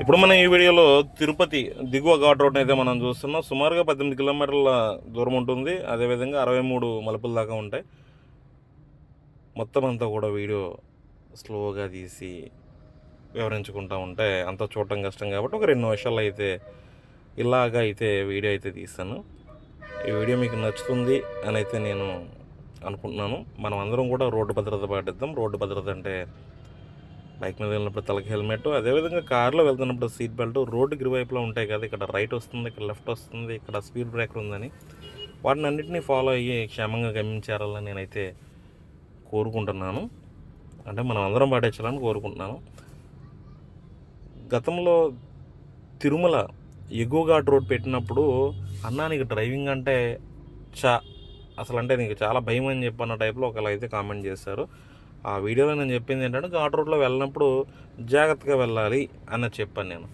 ఇప్పుడు మనం ఈ వీడియోలో తిరుపతి దిగువ ఘాట్ రోడ్ అయితే మనం చూస్తున్నాం. సుమారుగా పద్దెనిమిది కిలోమీటర్ల దూరం ఉంటుంది. అదేవిధంగా అరవై మూడు మలుపుల దాకా ఉంటాయి. మొత్తం అంతా కూడా వీడియో స్లోగా తీసి వివరించుకుంటూ ఉంటే అంత చూడటం కష్టం కాబట్టి ఒక రెండు నిమిషాలు అయితే ఇలాగా అయితే వీడియో అయితే తీస్తాను. ఈ వీడియో మీకు నచ్చుతుంది అని అయితే నేను అనుకుంటున్నాను. మనం అందరం కూడా రోడ్డు భద్రత పాటిద్దాం. రోడ్డు భద్రత అంటే బైక్ మీద వెళ్ళినప్పుడు తలకి హెల్మెట్ అదేవిధంగా కార్లో వెళ్తున్నప్పుడు సీట్ బెల్ట్ రోడ్డుకి ఇరువైపులో ఉంటాయి కదా ఇక్కడ రైట్ వస్తుంది ఇక్కడ లెఫ్ట్ వస్తుంది ఇక్కడ స్పీడ్ బ్రేకర్ ఉందని. వాటిని అన్నింటినీ ఫాలో అయ్యి క్షేమంగా గమనించాలని నేనైతే కోరుకుంటున్నాను. అంటే మనం అందరం పాటించాలని కోరుకుంటున్నాను. గతంలో తిరుమల ఎగువ ఘాట్ రోడ్ పెట్టినప్పుడు అన్నా నీకు డ్రైవింగ్ అంటే చా అసలు అంటే నీకు చాలా భయం అని చెప్పన్న టైప్లో ఒకళ్ళు అయితే కామెంట్ చేశారు. ఆ వీడియోలో నేను చెప్పింది ఏంటంటే ఘాట్ రోడ్లో వెళ్ళినప్పుడు జాగ్రత్తగా వెళ్ళాలి అన్నది చెప్పాను నేను.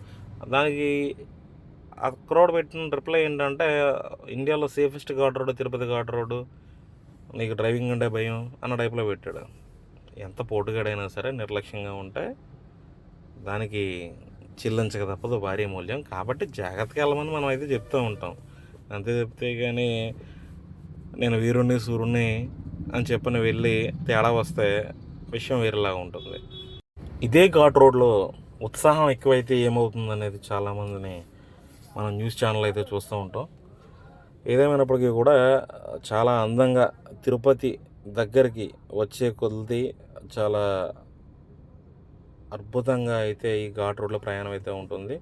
దానికి అక్రోడ్ పెట్టిన రిప్లై ఏంటంటే ఇండియాలో safest ghat road Tirupati ghat road నీకు డ్రైవింగ్ అంటే భయం అన్న టైప్లో పెట్టాడు. ఎంత పోటుగాడైనా సరే నిర్లక్ష్యంగా ఉంటే దానికి చెల్లించక తప్పదు భారీ మూల్యం. కాబట్టి జాగ్రత్తగా వెళ్ళమని మనం అయితే చెప్తూ ఉంటాం. అంతే చెప్తే కానీ నేను వీరుణ్ణి సూర్యుణ్ణి అని చెప్పని వెళ్ళి తేడా వస్తే విషయం వేరేలాగా ఉంటుంది. ఇదే ఘాట్ రోడ్లో ఉత్సాహం ఎక్కువైతే ఏమవుతుంది అనేది చాలామందిని మనం న్యూస్ ఛానల్ అయితే చూస్తూ ఉంటాం. ఏదేమైనప్పటికీ కూడా చాలా అందంగా తిరుపతి దగ్గరికి వచ్చే కొద్ది చాలా అద్భుతంగా అయితే ఈ ఘాట్ రోడ్లో ప్రయాణం అయితే ఉంటుంది.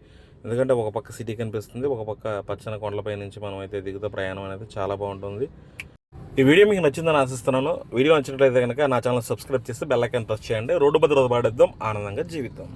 ఎందుకంటే ఒక పక్క సిటీ కనిపిస్తుంది ఒక పక్క పచ్చని కొండలపై నుంచి మనం అయితే దిగుతా ప్రయాణం అనేది చాలా బాగుంటుంది. ఈ వీడియో మీకు నచ్చిందని ఆశిస్తున్నాను. వీడియో నచ్చినట్లయితే కనుక నా ఛానల్ సబ్స్క్రైబ్ చేసి బెల్ ఐకాన్ ప్రెస్ చేయండి. రోడ్డు భద్రత పాడేద్దాం ఆనందంగా జీవిద్దాం.